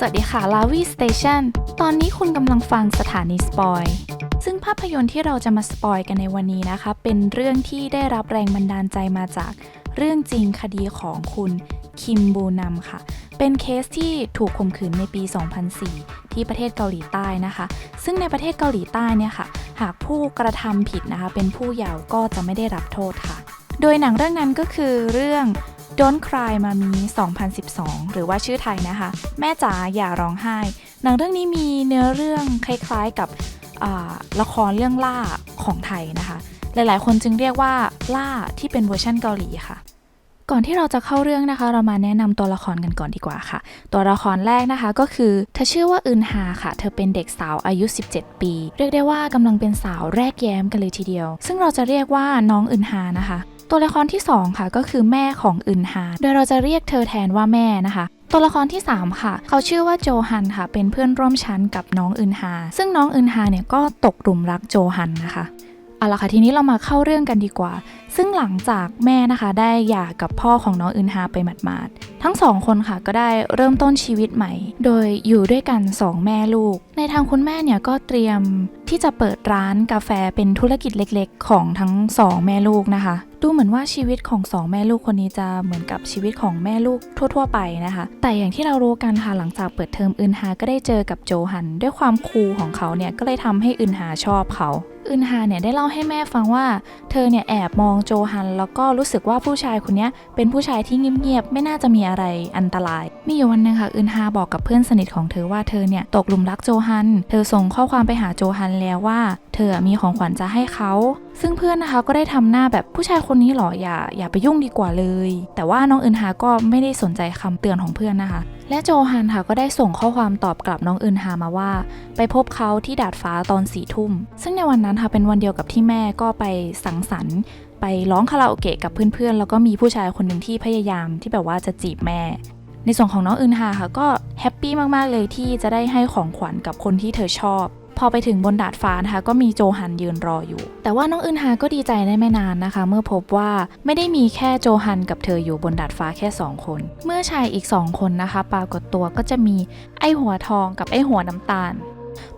สวัสดีค่ะลาวีสเตชันตอนนี้คุณกำลังฟังสถานีสปอย ซึ่งภาพยนตร์ที่เราจะมาสปอยกันในวันนี้นะคะ เป็นเรื่องที่ได้รับแรงบันดาลใจมาจาก เรื่องจริงคดีของคุณคิมบูนัมค่ะ เป็นเคสที่ถูกข่มขืนในปี 2004 ที่ประเทศเกาหลีใต้นะคะ ซึ่งในประเทศเกาหลีใต้เนี่ยค่ะ หากผู้กระทำผิดนะคะ เป็นผู้เยาว์ก็จะไม่ได้รับโทษค่ะ โดยหนังเรื่องนั้นก็คือเรื่อง Don't Cry มามี 2012 หรือว่าชื่อไทยนะคะ แม่จ๋าอย่าร้องไห้ หนังเรื่องนี้มีเนื้อเรื่องคล้ายๆกับละครเรื่องล่าของไทยนะคะ หลายๆ คนจึงเรียกว่าล่าที่เป็นเวอร์ชันเกาหลีค่ะก่อนที่เราจะเข้าเรื่องนะคะ เรามาแนะนำตัวละครกันก่อนดีกว่าค่ะ ตัวละครแรกนะคะก็คือเธอชื่อว่าอึนฮาค่ะ เธอเป็นเด็กสาวอายุ 17 ปี เรียกได้ว่ากำลังเป็นสาวแรกแย้มกันเลยทีเดียว ซึ่งเราจะเรียกว่าน้องอึนฮานะคะ ตัวละครที่ 2 ค่ะก็คือแม่ของอึนฮาโดยเราจะเรียกเธอแทนว่าแม่นะคะ ตัวละครที่ 3 ค่ะ เขาชื่อว่าโจฮันค่ะ เป็นเพื่อนร่วมชั้นกับน้องอึนฮาซึ่งน้องอึนฮาเนี่ยก็ตกหลุมรักโจฮันนะคะ เอาละค่ะทีนี้เรามาเข้าเรื่องกันดีกว่า ซึ่งหลังจากแม่นะคะ ได้หย่ากับพ่อของน้องอึนฮาไปหมาดๆทั้งสองคนค่ะก็ได้เริ่มต้นชีวิตใหม่ โดยอยู่ด้วยกันสองแม่ลูก ในทางคุณแม่เนี่ยก็เตรียมที่จะเปิดร้านกาแฟเป็นธุรกิจเล็กๆ ของทั้งสองแม่ลูกนะคะ ดูเหมือนว่าชีวิตของสองแม่ลูกคนนี้จะเหมือนกับชีวิตของแม่ลูกทั่ว ๆ ไปนะคะ แต่อย่างที่เรารู้กันค่ะหลังจากเปิดเทอมอึนฮาก็ได้เจอกับโจฮัน ด้วยความคูลของเขาเนี่ยก็เลยทำให้อึนฮาชอบเขา อึนฮาเนี่ยได้เล่าให้แม่ฟังว่า เธอเนี่ยแอบมองโจฮัน แล้วก็รู้สึกว่าผู้ชายคนนี้เป็นผู้ชายที่เงียบๆไม่น่าจะมีอะไรอันตราย มีอยู่วันหนึงค่ะอึนฮาบอกกับเพื่อนสนิทของเธอว่าเธอเนี่ยตกหลุมรักโจฮัน เธอส่งข้อความไปหาโจฮันแล้วว่า เธอมีของขวัญจะให้เขา ซึ่งเพื่อนนะคะก็ได้ทำหน้าแบบผู้ชายคนนี้หรออย่าอย่าไปยุ่งดีกว่าเลย แต่ว่าน้องอึนฮาก็ไม่ได้สนใจคำเตือนของเพื่อนนะคะ และโจฮันค่ะก็ได้ส่งข้อความตอบกลับน้องอึนฮามาว่า ไปพบเขาที่ดาดฟ้าตอนสี่ทุ่ม ซึ่งในวันนั้นค่ะเป็นวันเดียวกับที่แม่ก็ไปสังสรรค์ไปร้องคาราโอเกะกับเพื่อนๆ แล้วก็มีผู้ชายคนหนึ่งที่พยายามที่แบบว่าจะจีบแม่ ในส่วนของน้องอึนฮาค่ะก็แฮปปี้มากๆเลยที่จะได้ให้ของขวัญกับคนที่เธอชอบ พอไปถึงบนดาดฟ้านะคะก็มีโจฮันยืนรออยู่ แต่ว่าน้องอึนฮาก็ดีใจได้ไม่นานนะคะ เมื่อพบว่าไม่ได้มีแค่โจฮันกับเธออยู่บนดาดฟ้าแค่ 2 คน เมื่อชายอีก 2 คนนะคะ ปรากฏตัวก็จะมีไอหัวทองกับไอหัวน้ำตาล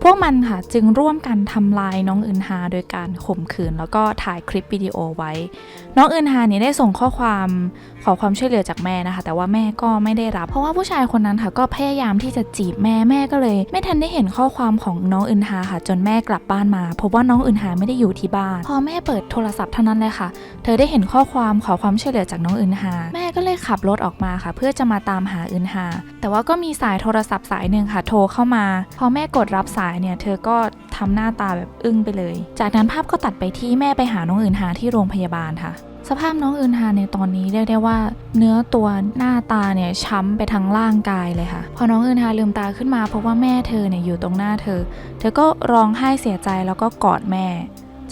พวกมันค่ะจึงร่วมกันทำลายน้องอึนฮาโดยการข่มขืน แล้วก็ถ่ายคลิปวิดีโอไว้ น้องอึนฮาเนี่ยได้ส่งข้อความขอความช่วยเหลือจากแม่นะคะ แต่ว่าแม่ก็ไม่ได้รับ เพราะว่าผู้ชายคนนั้นค่ะก็พยายามที่จะจีบแม่แม่ก็เลย ไม่ทันได้เห็นข้อความของน้องอึนฮาค่ะ จนแม่กลับบ้านมาพบว่าน้องอึนฮาไม่ได้อยู่ที่บ้าน พอแม่เปิดโทรศัพท์เท่านั้นเลยค่ะ เธอได้เห็นข้อความขอความช่วยเหลือจากน้องอึนฮาแม่ก็เลยขับรถออกมาค่ะ เพื่อจะมาตามหาอึนฮาแต่ว่าก็มีสายโทรศัพท์สายหนึ่งค่ะ โทรเข้ามา พอแม่กดรับสายเนี่ยเธอก็ทำหน้าตาแบบอึ้งไปเลย จากนั้นภาพก็ตัดไปที่แม่ไปหาน้องอึนฮาที่โรงพยาบาลค่ะ สภาพน้องอึนฮาในตอนนี้เรียกได้ว่าเนื้อตัวหน้าตาเนี่ยช้ำไปทั้งร่างกายเลยค่ะ พอน้องอึนฮาลืมตาขึ้นมาเพราะว่าแม่เธอเนี่ยอยู่ตรงหน้าเธอ เธอก็ร้องไห้เสียใจแล้วก็กอดแม่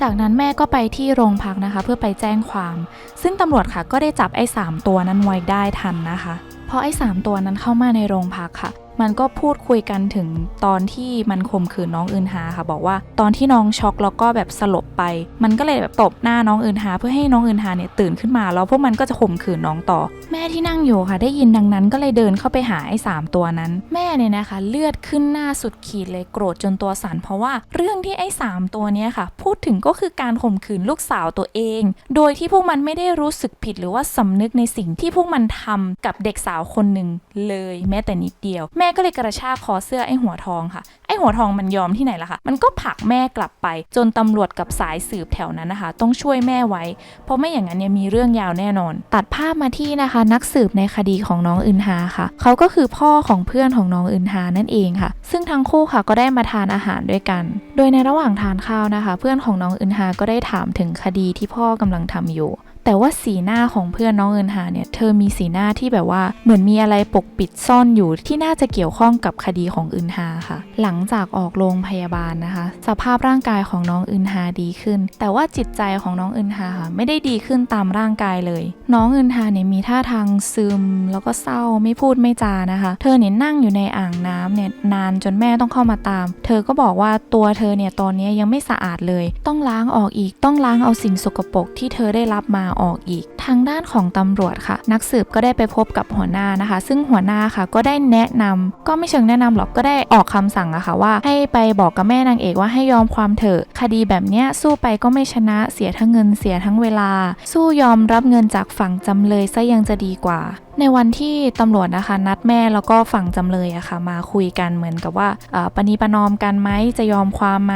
จากนั้นแม่ก็ไปที่โรงพักนะคะ เพื่อไปแจ้งความ ซึ่งตำรวจค่ะก็ได้จับไอ้สามตัวนั้นไว้ได้ทันนะคะพอไอ้สามตัวนั้นเข้ามาในโรงพักค่ะ มันก็พูดคุยกันถึงตอนที่มันข่มขืนน้องอึนฮาค่ะ บอกว่าตอนที่น้องช็อกแล้วก็แบบสลบไป มันก็เลยแบบตบหน้าน้องอึนฮาเพื่อให้น้องอึนฮาเนี่ยตื่นขึ้นมาแล้วพวกมันก็จะข่มขืนน้องต่อ แม่ที่นั่งอยู่ค่ะ ได้ยินดังนั้นก็เลยเดินเข้าไปหาไอ้สามตัวนั้น แม่เนี่ยนะคะ เลือดขึ้นหน้าสุดขีดเลยโกรธจนตัวสั่นเพราะว่าเรื่องที่ไอ้สามตัวเนี้ยค่ะ พูดถึงก็คือการข่มขืนลูกสาวตัวเอง โดยที่พวกมันไม่ได้รู้สึกผิดหรือว่าสำนึกในสิ่งที่พวกมันทำกับเด็กสาวคนหนึ่งเลย แม้แต่นิดเดียวแม่ก็เลยกระชากคอเสื้อไอ้หัวทองค่ะ ไอ้หัวทองมันยอมที่ไหนล่ะคะมันก็ผลักแม่กลับไป จนตำรวจกับสายสืบแถวนั้นนะคะ ต้องช่วยแม่ไว้ เพราะไม่อย่างนั้นเนี่ยมีเรื่องยาวแน่นอน ตัดภาพมาที่นะคะ นักสืบในคดีของน้องอึนฮาค่ะเขาก็คือพ่อของเพื่อนของน้องอึนฮานั่นเองค่ะ ซึ่งทั้งคู่ค่ะก็ได้มาทานอาหารด้วยกัน โดยในระหว่างทานข้าวนะคะ เพื่อนของน้องอึนฮาก็ได้ถามถึงคดีที่พ่อกำลังทำอยู่ แต่ว่าสีหน้าของเพื่อนน้องเอินหาเนี่ยเธอมีสีหน้าที่แบบว่าเหมือนมีอะไรปกปิดซ่อนอยู่ที่น่าจะเกี่ยวข้องกับคดีของอึนฮาค่ะ หลังจากออกโรงพยาบาลนะคะ สภาพร่างกายของน้องอึนฮาดีขึ้น แต่ว่าจิตใจของน้องอึนฮาค่ะไม่ได้ดีขึ้นตามร่างกายเลย น้องอึนฮาเนี่ยมีท่าทางซึม แล้วก็เศร้าไม่พูดไม่จานะคะ เธอเนี่ยนั่งอยู่ในอ่างน้ำเนี่ยนานจนแม่ต้องเข้ามาตาม เธอก็บอกว่าตัวเธอเนี่ยตอนนี้ยังไม่สะอาดเลย ต้องล้างออกอีกต้องล้างเอาสิ่งสกปรกที่เธอได้รับมาออกอีก ทางด้านของตำรวจค่ะ นักสืบก็ได้ไปพบกับหัวหน้านะคะ ซึ่งหัวหน้าค่ะก็ได้แนะนำก็ไม่เชิงแนะนำหรอกก็ได้ออกคำสั่งอะค่ะว่า ให้ไปบอกกับแม่นางเอกว่าให้ยอมความเถอะคดีแบบเนี้ยสู้ไปก็ไม่ชนะเสียทั้งเงินเสียทั้งเวลา สู้ยอมรับเงินจากฝั่งจำเลยซะยังจะดีกว่า ในวันที่ตำรวจนะคะ นัดแม่แล้วก็ฝั่งจำเลยอะค่ะ มาคุยกันเหมือนกับว่าปณีประนอมกันไหมจะยอมความไหม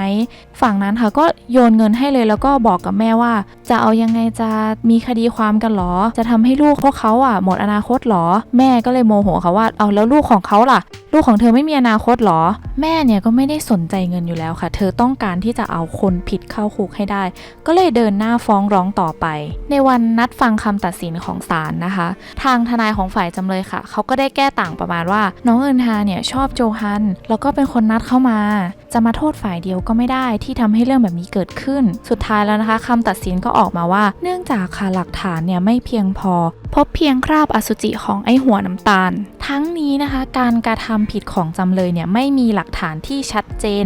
ฝั่งนั้นค่ะก็โยนเงินให้เลยแล้วก็บอกกับแม่ว่า จะเอายังไงจะมีคดีความกันหรอ จะทำให้ลูกพวกเขาอะหมดอนาคตหรอ แม่ก็เลยโมโหค่ะว่าเอาแล้วลูกของเขาล่ะ ลูกของเธอไม่มีอนาคตหรอ แม่เนี่ยก็ไม่ได้สนใจเงินอยู่แล้วค่ะ เธอต้องการที่จะเอาคนผิดเข้าคุกให้ได้ ก็เลยเดินหน้าฟ้องร้องต่อไป ในวันนัดฟังคำตัดสินของศาลนะคะ ทางทนายของฝ่ายจำเลยค่ะ เขาก็ได้แก้ต่างประมาณว่า น้องเอินฮาเนี่ยชอบโจฮัน แล้วก็เป็นคนนัดเข้ามา จะมาโทษฝ่ายเดียวก็ไม่ได้ที่ทำให้เรื่องแบบนี้เกิดขึ้น สุดท้ายแล้วนะคะคำตัดสินก็ออกมาว่า เนื่องจากค่ะหลักฐานเนี่ยไม่เพียงพอ พบเพียงคราบอสุจิของไอหัวน้ำตาล ทั้งนี้นะคะ การกระทำผิดของจำเลยเนี่ยไม่มีหลักฐานที่ชัดเจน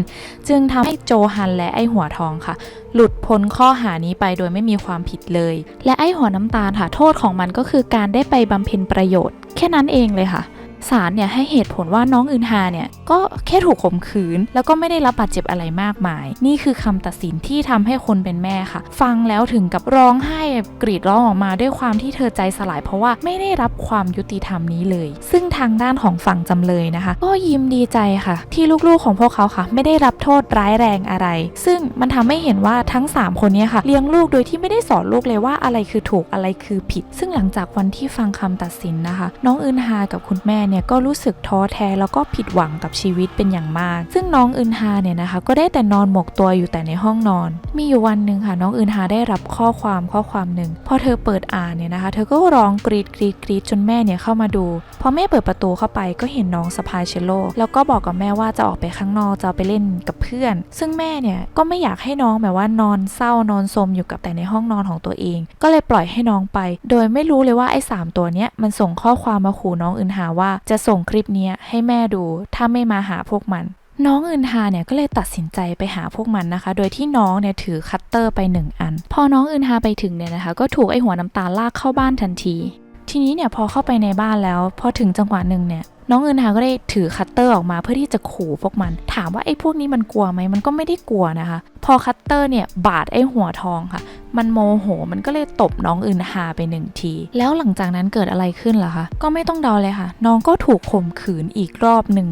จึงทำให้โจฮันและไอหัวทองค่ะหลุดพ้นข้อหานี้ไปโดยไม่มีความผิดเลย และไอหัวน้ำตาลค่ะโทษของมันก็คือการได้ไปบำเพ็ญประโยชน์แค่นั้นเองเลยค่ะ ศาลเนี่ยให้เหตุผลว่าน้องอึนฮาเนี่ยก็แค่ถูกข่มขืน แล้วก็ไม่ได้รับบาดเจ็บอะไรมากมาย นี่คือคำตัดสินที่ทำให้คนเป็นแม่ค่ะ ฟังแล้วถึงกับร้องไห้กรีดร้องออกมาด้วยความที่เธอใจสลาย เพราะว่าไม่ได้รับความยุติธรรมนี้เลย ซึ่งทางด้านของฝั่งจำเลยนะคะ ก็ยิ้มดีใจค่ะ ที่ลูกๆของพวกเขาค่ะ ไม่ได้รับโทษร้ายแรงอะไร ซึ่งมันทำให้เห็นว่าทั้ง 3 คนเนี้ค่ะ เลี้ยงลูกโดยที่ไม่ได้สอนลูกเลยว่าอะไรคือถูกอะไรคือผิด ซึ่งหลังจากวันที่ฟังคำตัดสินนะคะ น้องอึนฮากับคุณแม่เนี่ยก็รู้สึกท้อแท้แล้วก็ผิดหวังกับชีวิตเป็นอย่างมาก ซึ่งน้องอึนฮาเนี่ยนะคะ ก็ได้แต่นอนหมกตัวอยู่แต่ในห้องนอน มีอยู่วันหนึ่งค่ะน้องอึนฮาได้รับข้อความข้อความหนึ่งพอเธอเปิดอ่านเนี่ยนะคะ เธอก็ร้องกรีดกรีดกรีดจนแม่เนี่ยเข้ามาดูพอแม่เปิดประตูเข้าไปก็เห็นน้องสะพายเชลโลแล้วก็บอกกับแม่ว่าจะออกไปข้างนอกจะไปเล่นกับเพื่อน ซึ่งแม่เนี่ยก็ไม่อยากให้น้องแบบว่านอนเศร้านอนสมอยู่กับแต่ในห้องนอนของตัวเอง ก็เลยปล่อยให้น้องไป โดยไม่รู้เลยว่าไอ้สามตัวเนี้ยมันส่งข้อความมาขู่น้องอึนหาว่าจะส่งคลิปนี้ให้แม่ดูถ้าไม่มาหาพวกมัน น้องอึนฮาเนี่ยก็เลยตัดสินใจไปหาพวกมันนะคะ โดยที่น้องเนี่ยถือคัตเตอร์ไปหนึ่งอัน พอน้องอึนฮาไปถึงเนี่ยนะคะ ก็ถูกไอหัวน้ำตาลลากเข้าบ้านทันที ทีนี้เนี่ยพอเข้าไปในบ้านแล้ว พอถึงจังหวะหนึ่งเนี่ย น้องเอินฮาก็ได้ถือคัตเตอร์ออกมาเพื่อที่จะขู่พวกมัน ถามว่าไอ้พวกนี้มันกลัวไหมมันก็ไม่ได้กลัวนะคะ พอคัตเตอร์เนี่ยบาดไอ้หัวทองค่ะ มันโมโหมันก็เลยตบน้องอื่นฮาไปหนึ่งที แล้วหลังจากนั้นเกิดอะไรขึ้นล่ะคะ ก็ไม่ต้องเดาเลยค่ะ น้องก็ถูกข่มขืนอีกรอบหนึ่ง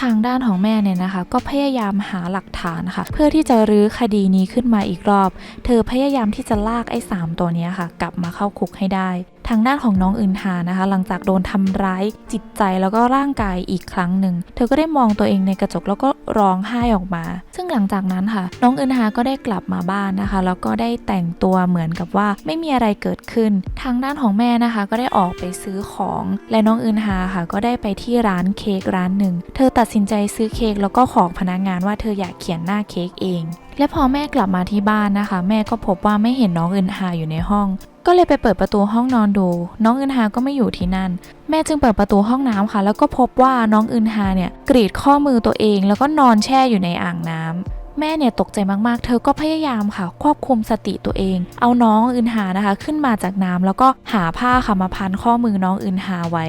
ทางด้านของแม่เนี่ยนะคะ ก็พยายามหาหลักฐานค่ะ เพื่อที่จะรื้อคดีนี้ขึ้นมาอีกรอบ เธอพยายามที่จะลากไอ้สามตัวเนี้ยค่ะ กลับมาเข้าคุกให้ได้ ทางด้านของน้องอึนฮานะคะ หลังจากโดนทำร้ายจิตใจแล้วก็ร่างกายอีกครั้งหนึ่ง เธอก็ได้มองตัวเองในกระจกแล้วก็ร้องไห้ออกมา ซึ่งหลังจากนั้นค่ะ น้องอึนฮาก็ได้กลับมาบ้านนะคะ แล้วก็ได้แต่งตัวเหมือนกับว่าไม่มีอะไรเกิดขึ้น ทางด้านของแม่นะคะ ก็ได้ออกไปซื้อของ และน้องอึนฮาค่ะ ก็ได้ไปที่ร้านเค้กร้านหนึ่ง เธอตัดสินใจซื้อเค้กแล้วก็ขอพนักงานว่าเธออยากเขียนหน้าเค้กเอง และพอแม่กลับมาที่บ้านนะคะ แม่ก็พบว่าไม่เห็นน้องอึนฮาอยู่ในห้อง ก็เลยไปเปิดประตูห้องนอนดู น้องอึนฮาก็ไม่อยู่ที่นั่น แม่จึงเปิดประตูห้องน้ำค่ะ แล้วก็พบว่าน้องอึนฮาเนี่ยกรีดข้อมือตัวเอง แล้วก็นอนแช่อยู่ในอ่างน้ำแม่เนี่ยตกใจมากๆ เธอก็พยายามค่ะ ควบคุมสติตัวเอง เอาน้องอึนฮานะคะ ขึ้นมาจากน้ำแล้วก็หาผ้าค่ะมาพันข้อมือน้องอึนฮาไว้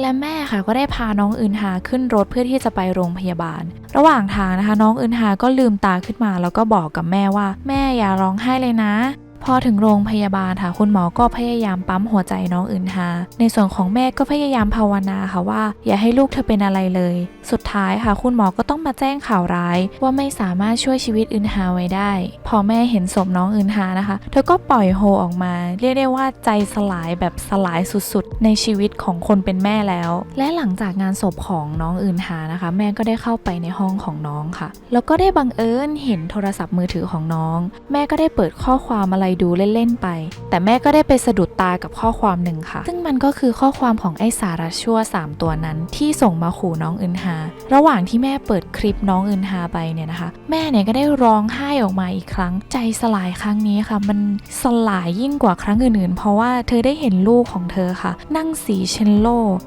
และแม่ค่ะก็ได้พาน้องอึนฮาขึ้นรถเพื่อที่จะไปโรงพยาบาล ระหว่างทางนะคะ น้องอึนฮาก็ลืมตาขึ้นมา แล้วก็บอกกับแม่ว่า แม่อย่าร้องไห้เลยนะ พอถึงโรงพยาบาลค่ะคุณหมอก็พยายามปั๊มหัวใจน้องอึนฮาในส่วนของแม่ก็พยายามภาวนาค่ะว่า อย่าให้ลูกเธอเป็นอะไรเลย สุดท้ายค่ะคุณหมอก็ต้องมาแจ้งข่าวร้าย ว่าไม่สามารถช่วยชีวิตอึนฮาไว้ได้ พอแม่เห็นศพน้องอึนฮานะคะ เธอก็ปล่อยโฮออกมา เรียกได้ว่าใจสลายแบบสลายสุดๆ ในชีวิตของคนเป็นแม่แล้ว และหลังจากงานศพของน้องอึนฮานะคะ แม่ก็ได้เข้าไปในห้องของน้องค่ะ แล้วก็ได้บังเอิญเห็นโทรศัพท์มือถือของน้อง แม่ก็ได้เปิดข้อความอะไรดูเล่นๆไป แต่แม่ก็ได้ไปสะดุดตากับข้อความหนึ่งค่ะ ซึ่งมันก็คือข้อความของไอ้สาระชั่ว 3 ตัวนั้น ที่ส่งมาขู่น้องอึนฮา ระหว่างที่แม่เปิดคลิปน้องอึนฮาไปเนี่ยนะคะ แม่เนี่ยก็ได้ร้องไห้ออกมาอีกครั้ง ใจสลายครั้งนี้ค่ะ มันสลายยิ่งกว่าครั้งอื่นๆ เพราะว่าเธอได้เห็นลูกของเธอค่ะ นั่งสีเชนโล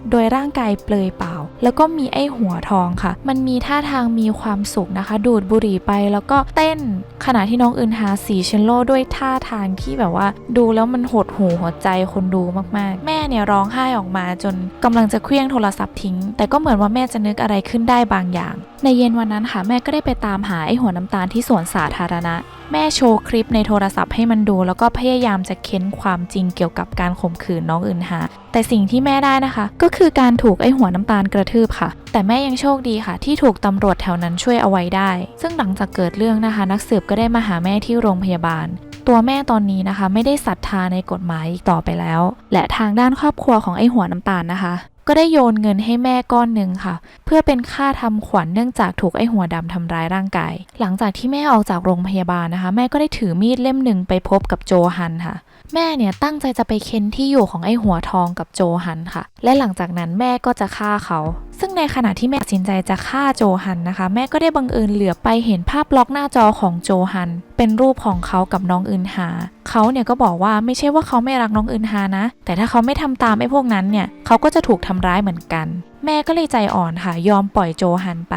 โดยร่างกายเปลือยเปล่า แล้วก็มีไอ้หัวทองค่ะ มันมีท่าทางมีความสุขนะคะ ดูดบุหรี่ไปแล้วก็เต้นขณะที่น้องอึนฮาสีเชนโลด้วยท่าทางที่แบบว่า ดูแล้วมันหดหูหัวใจคนดูมากๆ แม่เนี่ยร้องไห้ออกมาจนกำลังจะเคลี้ยงโทรศัพท์ทิ้ง แต่ก็เหมือนว่าแม่จะนึกอะไรขึ้นได้บางอย่าง ในเย็นวันนั้นค่ะแม่ก็ได้ไปตามหาไอ้หัวน้ำตาลที่สวนสาธารณะ แม่โชว์คลิปในโทรศัพท์ให้มันดู แล้วก็พยายามจะเค้นความจริงเกี่ยวกับการข่มขืนน้องอึนฮาแต่สิ่งที่แม่ได้นะคะ ก็คือการถูกไอ้หัวน้ำตาลกระทืบค่ะ แต่แม่ยังโชคดีค่ะ ที่ถูกตำรวจแถวนั้นช่วยเอาไว้ได้ ซึ่งหลังจากเกิดเรื่องนะคะ นักสืบก็ได้มาหาแม่ที่โรงพยาบาลตัวแม่ตอนนี้นะคะ ไม่ได้ศรัทธาในกฎหมายอีกต่อไปแล้ว และทางด้านครอบครัวของไอ้หัวน้ำตาลนะคะ ก็ได้โยนเงินให้แม่ก้อนหนึ่งค่ะ เพื่อเป็นค่าทำขวัญเนื่องจากถูกไอ้หัวดำทำร้ายร่างกาย หลังจากที่แม่ออกจากโรงพยาบาลนะคะ แม่ก็ได้ถือมีดเล่มหนึ่งไปพบกับโจฮันค่ะ แม่เนี่ยตั้งใจจะไปเค้นที่อยู่ของไอ้หัวทองกับโจฮันค่ะ และหลังจากนั้นแม่ก็จะฆ่าเขา ซึ่งในขณะที่แม่ตัดสินใจจะฆ่าโจฮันนะคะ แม่ก็ได้บังเอิญเหลือไปเห็นภาพล็อกหน้าจอของโจฮันเป็นรูปของเขากับน้องอึนฮาเขาเนี่ยก็บอกว่าไม่ใช่ว่าเขาไม่รักน้องอึนฮานะ แต่ถ้าเขาไม่ทำตามไอ้พวกนั้นเนี่ยเขาก็จะถูกทำร้ายเหมือนกัน แม่ก็เลยใจอ่อนค่ะยอมปล่อยโจฮันไป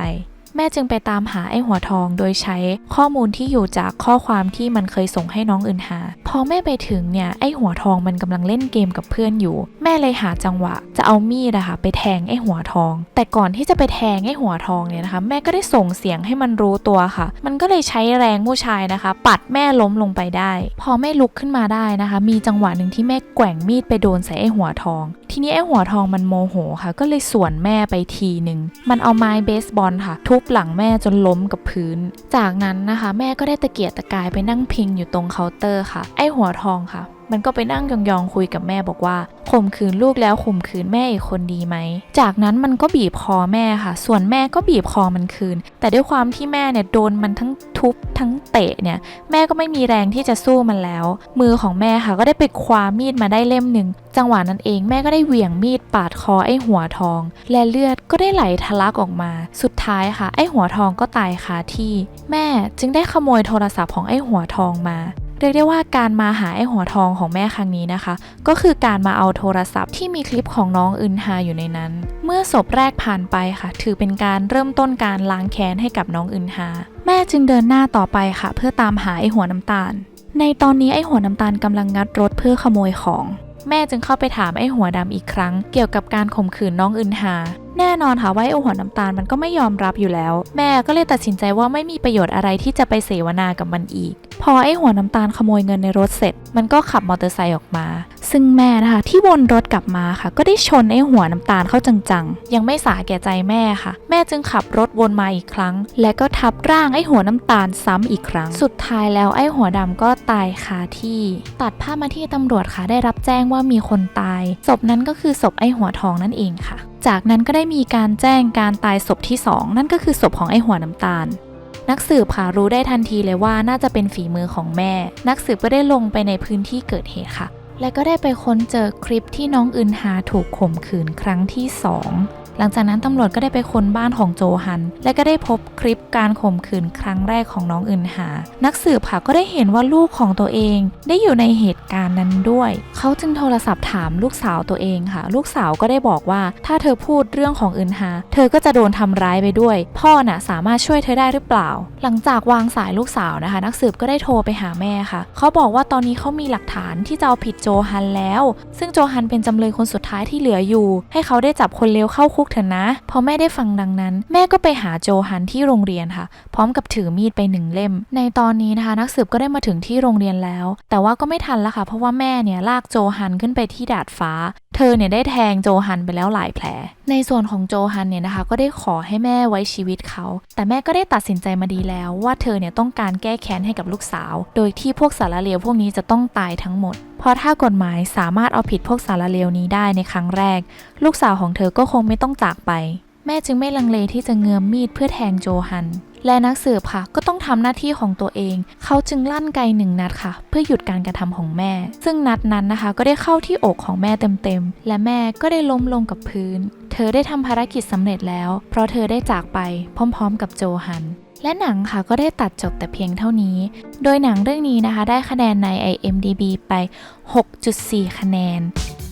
แม่จึงไปตามหาไอ้หัวทองโดยใช้ข้อมูลที่อยู่จากข้อความที่มันเคยส่งให้น้องอึนหา พอแม่ไปถึงเนี่ยไอ้หัวทองมันกำลังเล่นเกมกับเพื่อนอยู่ แม่เลยหาจังหวะ จะเอามีดอะค่ะไปแทงไอ้หัวทอง แต่ก่อนที่จะไปแทงไอ้หัวทองเนี่ยนะคะ แม่ก็ได้ส่งเสียงให้มันรู้ตัวค่ะ มันก็เลยใช้แรงผู้ชายนะคะ ปัดแม่ล้มลงไปได้ พอแม่ลุกขึ้นมาได้นะคะ มีจังหวะหนึ่งที่แม่แกว่งมีดไปโดนใส่ไอ้หัวทอง ทีนี้ไอ้หัวทองมันโมโหค่ะ ก็เลยสวนแม่ไปทีหนึ่ง มันเอาไม้เบสบอลค่ะ ทุบหลังแม่จนล้มกับพื้น จากนั้นนะคะ แม่ก็ได้ตะเกียกตะกายไปนั่งพิงอยู่ตรงเคาน์เตอร์ค่ะ ไอ้หัวทองค่ะ มันก็ไปนั่งยองๆคุยกับแม่บอกว่าข่มขืนลูกแล้วข่มขืนแม่อีกคนดีไหม จากนั้นมันก็บีบคอแม่ค่ะ ส่วนแม่ก็บีบคอมันคืน แต่ด้วยความที่แม่เนี่ยโดนมันทั้งทุบทั้งเตะเนี่ย แม่ก็ไม่มีแรงที่จะสู้มันแล้ว มือของแม่ค่ะก็ได้ไปคว้ามีดมาได้เล่มหนึ่ง จังหวะนั้นเองแม่ก็ได้เหวี่ยงมีดปาดคอไอ้หัวทอง และเลือดก็ได้ไหลทะลักออกมา สุดท้ายค่ะ ไอ้หัวทองก็ตายคาที่ แม่จึงได้ขโมยโทรศัพท์ของไอ้หัวทองมา เรียกได้ว่าการมาหาไอ้หัวทองของแม่ครั้งนี้นะคะ ก็คือการมาเอาโทรศัพท์ที่มีคลิปของน้องอึนฮาอยู่ในนั้น เมื่อศพแรกผ่านไปค่ะ ถือเป็นการเริ่มต้นการล้างแค้นให้กับน้องอึนฮาแม่จึงเดินหน้าต่อไปค่ะ เพื่อตามหาไอ้หัวน้ำตาล ในตอนนี้ไอ้หัวน้ำตาลกำลังงัดรถเพื่อขโมยของ แม่จึงเข้าไปถามไอ้หัวดำอีกครั้ง เกี่ยวกับการข่มขืนน้องอึนฮา แน่นอนค่ะว่าไอ้หัวน้ำตาลมันก็ไม่ยอมรับอยู่แล้ว แม่ก็เลยตัดสินใจว่าไม่มีประโยชน์อะไรที่จะไปเสวนากับมันอีก พอไอ้หัวน้ำตาลขโมยเงินในรถเสร็จ มันก็ขับมอเตอร์ไซค์ออกมา ซึ่งแม่นะคะ ที่วนรถกลับมาค่ะ ก็ได้ชนไอ้หัวน้ำตาลเข้าจังๆ ยังไม่สาแก่ใจแม่ค่ะ แม่จึงขับรถวนมาอีกครั้ง และก็ทับร่างไอ้หัวน้ำตาลซ้ำอีกครั้ง สุดท้ายแล้วไอ้หัวดำก็ตายคาที่ ตัดภาพมาที่ตำรวจค่ะ ได้รับแจ้งว่ามีคนตาย ศพนั้นก็คือศพไอ้หัวทองนั่นเองค่ะ จากนั้นก็ได้มีการแจ้งการตายศพที่ 2 นั่นก็คือศพของไอ้หัวน้ำตาลนักสืบค่ะรู้ได้ทันทีเลยว่าน่าจะเป็นฝีมือของแม่ นักสืบก็ได้ลงไปในพื้นที่เกิดเหตุค่ะ และก็ได้ไปค้นเจอคลิปที่น้องอึนฮาถูกข่มขืนครั้งที่สอง หลังจากนั้นตำรวจก็ได้ไปค้นบ้านของโจฮัน และก็ได้พบคลิปการข่มขืนครั้งแรกของน้องอึนหา นักสืบค่ะก็ได้เห็นว่าลูกของตัวเองได้อยู่ในเหตุการณ์นั้นด้วย เขาจึงโทรศัพท์ถามลูกสาวตัวเองค่ะ ลูกสาวก็ได้บอกว่า ถ้าเธอพูดเรื่องของอึนหา เธอก็จะโดนทำร้ายไปด้วย พ่อน่ะสามารถช่วยเธอได้หรือเปล่า หลังจากวางสายลูกสาวนะคะ นักสืบก็ได้โทรไปหาแม่ค่ะ เขาบอกว่าตอนนี้เขามีหลักฐานที่จะเอาผิดโจฮันแล้ว ซึ่งโจฮันเป็นจำเลยคนสุดท้ายที่เหลืออยู่ ให้เขาได้จับคนเลวเข้าคุกเถอะนะ พอแม่ได้ฟังดังนั้น แม่ก็ไปหาโจฮันที่โรงเรียนค่ะ พร้อมกับถือมีดไปหนึ่งเล่ม ในตอนนี้นะคะ นักสืบก็ได้มาถึงที่โรงเรียนแล้ว แต่ว่าก็ไม่ทันละค่ะ เพราะว่าแม่เนี่ยลากโจฮันขึ้นไปที่ดาดฟ้า เธอเนี่ยได้แทงโจฮันไปแล้วหลายแผล ในส่วนของโจฮันเนี่ยนะคะ ก็ได้ขอให้แม่ไว้ชีวิตเขา แต่แม่ก็ได้ตัดสินใจมาดีแล้วว่าเธอเนี่ยต้องการแก้แค้นให้กับลูกสาว โดยที่พวกสารเลวพวกนี้จะต้องตายทั้งหมด เพราะถ้ากฎหมายสามารถเอาผิดพวกสารเลวนี้ได้ในครั้งแรก ลูกสาวของเธอก็คงไม่ต้องจากไป แม่จึงไม่ลังเลที่จะเงื้อมมีดเพื่อแทงโจฮัน และนักสืบค่ะ ก็ต้องทำหน้าที่ของตัวเอง เขาจึงลั่นไกหนึ่งนัดค่ะ เพื่อหยุดการกระทำของแม่ ซึ่งนัดนั้นนะคะ ก็ได้เข้าที่อกของแม่เต็มๆ และแม่ก็ได้ล้มลงกับพื้น เธอได้ทำภารกิจสำเร็จแล้ว เพราะเธอได้จากไปพร้อม ๆ กับโจฮันแและหนังค่ะก็ได้ตัดจบแต่เพียงเท่านี้ โดยหนังเรื่องนี้นะคะ ได้คะแนนใน IMDB ไป 6.4 คะแนน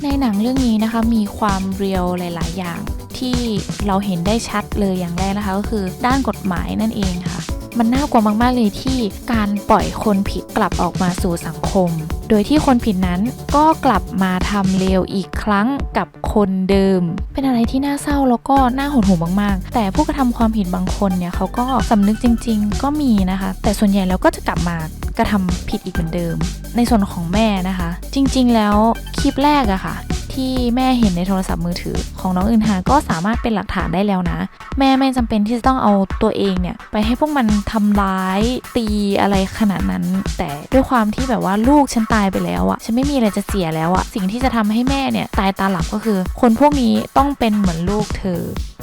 ในหนังเรื่องนี้นะคะมีความเรียวหลาย ๆ อย่าง ที่เราเห็นได้ชัดเลยอย่างแรกนะคะ ก็คือด้านกฎหมายนั่นเองค่ะ มันน่ากลัวมาก ๆ เลยที่การปล่อยคนผิดกลับออกมาสู่สังคม โดยที่คนผิดนั้นก็กลับมาทำเลวอีกครั้งกับคนเดิม เป็นอะไรที่น่าเศร้าแล้วก็น่าหดหู่มาก ๆ แต่ผู้กระทำความผิดบางคนเนี่ยเขาก็สำนึกจริง ๆ ก็มีนะคะ แต่ส่วนใหญ่แล้วก็จะกลับมากระทำผิดอีกเหมือนเดิม ในส่วนของแม่นะคะ จริง ๆ แล้วคลิปแรกอะค่ะ ที่แม่เห็นในโทรศัพท์มือถือ ของน้องอื่นหาก็สามารถเป็นหลักฐานได้แล้วนะ แม่ไม่จำเป็นที่จะต้องเอาตัวเองเนี่ยไปให้พวกมันทำร้ายตีอะไรขนาดนั้น แต่ด้วยความที่แบบว่าลูกฉันตายไปแล้วอะฉันไม่มีอะไรจะเสียแล้วอะสิ่งที่จะทำให้แม่เนี่ยตายตาหลับก็คือ คนพวกนี้ต้องเป็นเหมือนลูกเธอ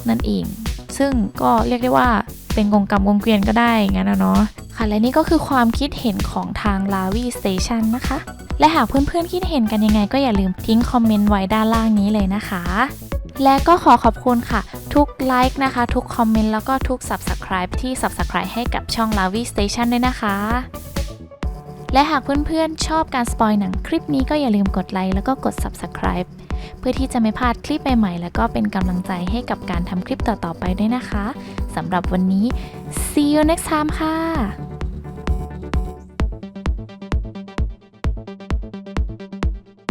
นั่นเอง ซึ่งก็เรียกได้ว่าเป็นกงกรรมกงเกวียนก็ได้งั้นนะเนาะค่ะและนี่ก็คือความคิดเห็นของทาง l a v i Station นะคะ และหากเพื่อนๆคิดเห็นกันยังไงก็อย่าลืมทิ้งคอมเมนต์ไว้ด้านล่างนี้เลยนะคะ และก็ขอขอบคุณค่ะ ทุกไลค์นะคะ ทุกคอมเมนต์แล้วก็ทุก Subscribe ที่ Subscribe ให้กับช่อง l a v i Station ด้วยนะคะ และหากเพื่อนๆชอบการสปอยหนังคลิปนี้ก็อย่าลืมกดไลค์แล้วก็กด Subscribe เพื่อที่จะไม่พลาดคลิปใหม่ๆ แล้วก็เป็นกำลังใจให้กับการทำคลิปต่อๆไปด้วยนะคะสำหรับวันนี้ see you next time ค่ะ